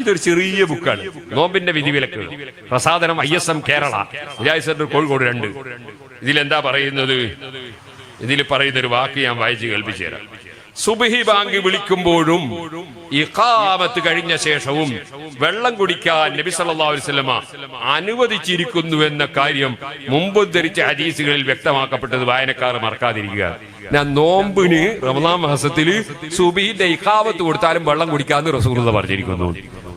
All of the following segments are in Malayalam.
ഇതൊരു ചെറിയ ബുക്കാണ്. നോമ്പിന്റെ വിധിവിലക്ക് പ്രസാദനം I S M Kerala. Vijay centre Kozhikode രണ്ട്. ഇതിലെന്താ പറയുന്നത്? ഇതിൽ പറയുന്ന ഒരു വാക്ക് ഞാൻ വായിച്ച് കേൾപ്പിച്ചു തരാം. സുബഹി ബാങ്ക് വിളിക്കുമ്പോഴും ഇഖാമത്ത് കഴിഞ്ഞ ശേഷവും വെള്ളം കുടിക്കാൻ നബി സല്ലല്ലാഹു അലൈഹി വസല്ലമ അനുവദിച്ചിരിക്കുന്നു എന്ന കാര്യം മുമ്പ് ധരിച്ച ഹദീസുകളിൽ വ്യക്തമാക്കപ്പെട്ടത് വായനക്കാർ മറക്കാതിരിക്കുക. ഞാൻ നോമ്പിന് റമദാൻ മാസത്തിൽ സുബഹിന്റെ ഇഖാമത്ത് കൊടുത്താലും വെള്ളം കുടിക്കാന്ന് റസൂലുള്ള പറഞ്ഞിരിക്കുന്നു.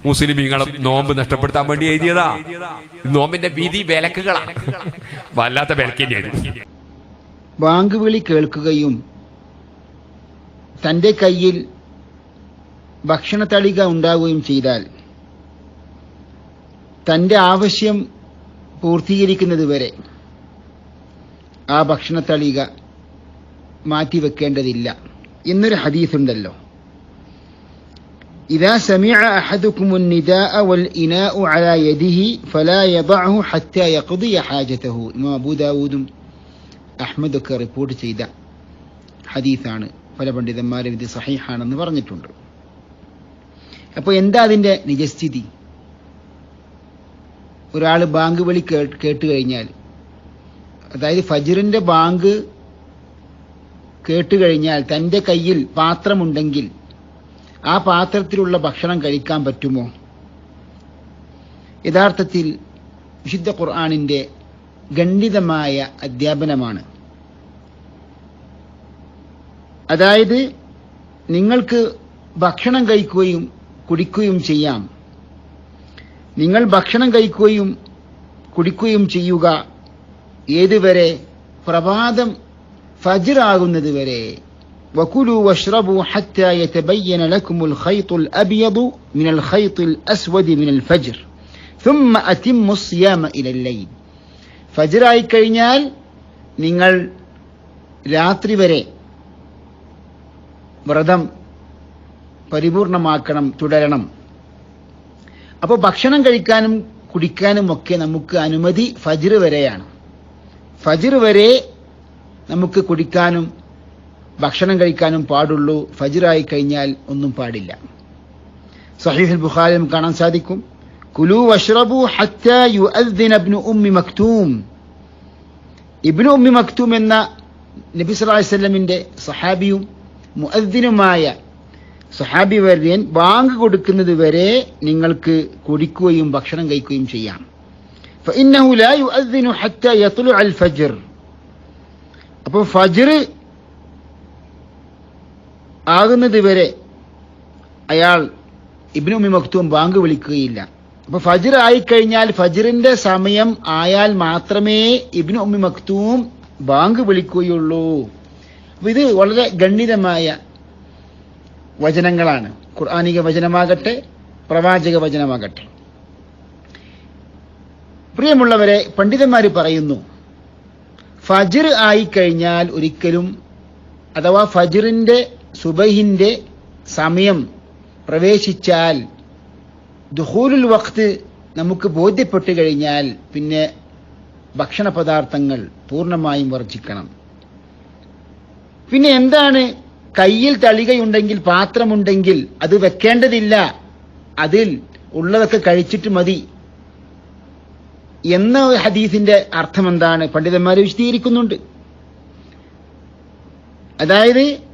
മുസ്ലിമീങ്ങളെ നോമ്പ് നഷ്ടപ്പെടുത്താൻ വേണ്ടി എഴുതിയതാ. നോമ്പിന്റെ വിധി വിലക്കുകളാണ്. വല്ലാത്ത വിലക്കിന്റെ ബാങ്ക് വിളി കേൾക്കുകയും തന്റെ കയ്യിൽ ഭക്ഷണത്തളിക ഉണ്ടാവുകയും ചെയ്താൽ തന്റെ ആവശ്യം പൂർത്തീകരിക്കുന്നതുവരെ ആ ഭക്ഷണത്തളിക മാറ്റിവെക്കേണ്ടതില്ല. എന്നൊരു ഹദീസുണ്ടല്ലോ. إذا سمع أحدكم النداء والإناء على يده فلا يضعه حتى يقضي حاجته ഇമാം അബൂ ദാവൂദും അഹ്മദൊക്കെ റിപ്പോർട്ട് ചെയ്ത ഹദീസാണ് പല പണ്ഡിതന്മാരും ഇത് സഹീഹാണെന്ന് പറഞ്ഞിട്ടുണ്ട് അപ്പോൾ എന്താ അതിന്റെ നിജസ്ഥിതി ഒരാൾ ബാങ്ക് വിളി കേ- കേട്ട് കഴിഞ്ഞാൽ അതായത് ഫജിറിന്റെ ബാങ്ക് കേട്ട് കഴിഞ്ഞാൽ തന്റെ കയ്യിൽ പാത്രമുണ്ടെങ്കിൽ ആ പാത്രത്തിലുള്ള ഭക്ഷണം കഴിക്കാൻ പറ്റുമോ? യഥാർത്ഥത്തിൽ വിശുദ്ധ ഖുർആാനിന്റെ ഖണ്ഡിതമായ അധ്യാപനമാണ്. അതായത് നിങ്ങൾക്ക് ഭക്ഷണം കഴിക്കുകയും കുടിക്കുകയും ചെയ്യാം. നിങ്ങൾ ഭക്ഷണം കഴിക്കുകയും കുടിക്കുകയും ചെയ്യുക ഏതുവരെ? പ്രഭാതം ഫജിറാകുന്നത് വരെ. وكلوا واشربوا حتى يتبين لكم الخيط الأبيض من الخيط الأسود من الفجر ثم أتموا الصيام إلى الليل ഫജറായി കഴിഞ്ഞാൽ നിങ്ങൾ രാത്രി വരെ വ്രതം പരിപൂർണമാക്കണം തുടരണം അപ്പോൾ ഭക്ഷണം കഴിക്കാനും കുടിക്കാനും ഒക്കെ നമുക്ക് അനുമതി ഫജിർ വരെയാണ് ഫജിർ വരെ നമുക്ക് കുടിക്കാനും ഭക്ഷണം കഴിക്കാനും പാടുള്ളൂ ഫജിറായി കഴിഞ്ഞാൽ ഒന്നും പാടില്ല സഹീഹുൽ ബുഖാരിയും കാണാൻ സാധിക്കും കുലു വഷ്റബു ഹത്താ യുഅദ്ദിന ഇബ്നു ഉമ്മി മക്തൂം ഇബ്നു ഉമ്മി മക്തൂം എന്ന നബി സല്ലല്ലാഹു അലൈഹി വസല്ലമിന്റെ സഹാബിയും മുഅദ്ദിനുമായ സഹാബി വര്യൻ ബാങ്ക് കൊടുക്കുന്നത് വരെ നിങ്ങൾക്ക് കുടിക്കുകയും ഭക്ഷണം കഴിക്കുകയും ചെയ്യാം فإنه لا يؤذن حتى يطلع الفجر അപ്പോൾ ഫജ്ർ ആകുന്നത് വരെ അയാൾ ഇബ്നു ഉമ്മി മക്തൂം ബാങ്ക് വിളിക്കുകയില്ല. അപ്പൊ ഫജ്ർ ആയിക്കഴിഞ്ഞാൽ ഫജ്റിന്റെ സമയം ആയാൽ മാത്രമേ ഇബ്നു ഉമ്മി മക്തൂം ബാങ്ക് വിളിക്കുകയുള്ളൂ. അപ്പൊ ഇത് വളരെ ഗണ്ഡിതമായ വചനങ്ങളാണ്. ഖുർആാനിക വചനമാകട്ടെ പ്രവാചക വചനമാകട്ടെ. പ്രിയമുള്ളവരെ പണ്ഡിതന്മാർ പറയുന്നു ഫജിർ ആയിക്കഴിഞ്ഞാൽ ഒരിക്കലും അഥവാ ഫജ്റിന്റെ സുബഹിന്റെ സമയം പ്രവേശിച്ചാൽ ദുഹൂലുൽ വഖ്ത് നമുക്ക് ബോധ്യപ്പെട്ടു കഴിഞ്ഞാൽ പിന്നെ ഭക്ഷണ പദാർത്ഥങ്ങൾ പൂർണമായും വർജിക്കണം. പിന്നെ എന്താണ്? കയ്യിൽ തളികയുണ്ടെങ്കിൽ പാത്രമുണ്ടെങ്കിൽ അത് വെക്കേണ്ടതില്ല. അതിൽ ഉള്ളതൊക്കെ കഴിച്ചിട്ട് മതി. എന്ന ഹദീസിന്റെ അർത്ഥം എന്താണ് പണ്ഡിതന്മാർ വിശദീകരിക്കുന്നുണ്ട്. അതായത്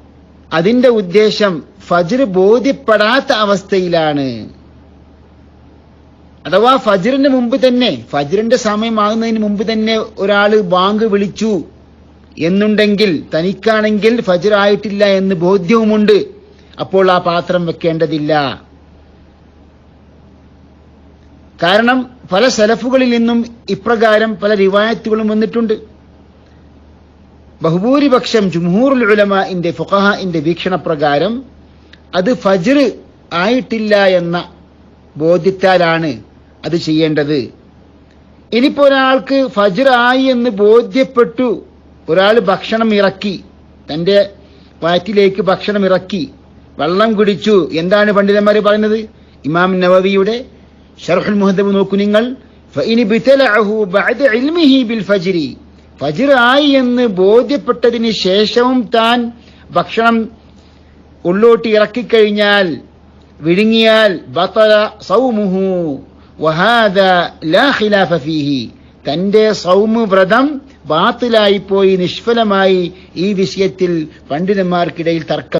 അതിന്റെ ഉദ്ദേശം ഫജ്ർ ബോധ്യപ്പെടാത്ത അവസ്ഥയിലാണ്. അഥവാ ഫജ്റിന് മുമ്പ് തന്നെ ഫജ്റിന്റെ സമയമാകുന്നതിന് മുമ്പ് തന്നെ ഒരാൾ ബാങ്ക് വിളിച്ചു എന്നുണ്ടെങ്കിൽ തനിക്കാണെങ്കിൽ ഫജ്ർ ആയിട്ടില്ല എന്ന് ബോധ്യവുമുണ്ട്. അപ്പോൾ ആ പാത്രം വെക്കേണ്ടതില്ല. കാരണം പല സലഫുകളിൽ നിന്നും ഇപ്രകാരം പല റിവായത്തുകളും വന്നിട്ടുണ്ട്. ബഹുഭൂരിപക്ഷം ജുംഹൂറുൽ ഉലമാന്റെ ഫുഖഹാന്റെ വീക്ഷണപ്രകാരം അത് ഫജർ ആയിട്ടില്ല എന്ന ബോധ്യത്താലാണ് അത് ചെയ്യേണ്ടത്. ഇനിയിപ്പോ ഒരാൾക്ക് ഫജർ ആയി എന്ന് ബോധ്യപ്പെട്ടു ഒരാൾ ഭക്ഷണം ഇറക്കി തന്റെ വയറ്റിലേക്ക് ഭക്ഷണം ഇറക്കി വെള്ളം കുടിച്ചു എന്താണ് പണ്ഡിതന്മാർ പറയുന്നത്? ഇമാം നവവിയുടെ ഷർഹുൽ മുഹദബ് നോക്കൂ നിങ്ങൾ ഫജിറായി എന്ന് ബോധ്യപ്പെട്ടതിന് ശേഷവും താൻ ഭക്ഷണം ഉള്ളോട്ട് ഇറക്കിക്കഴിഞ്ഞാൽ വിഴുങ്ങിയാൽ ബത്തല സൗമുഹു വഹാദ ലാഹിലാഫീഹി തന്റെ സൗമ വ്രതം ബാത്തിലായിപ്പോയി നിഷ്ഫലമായി ഈ വിഷയത്തിൽ പണ്ഡിതന്മാർക്കിടയിൽ തർക്കം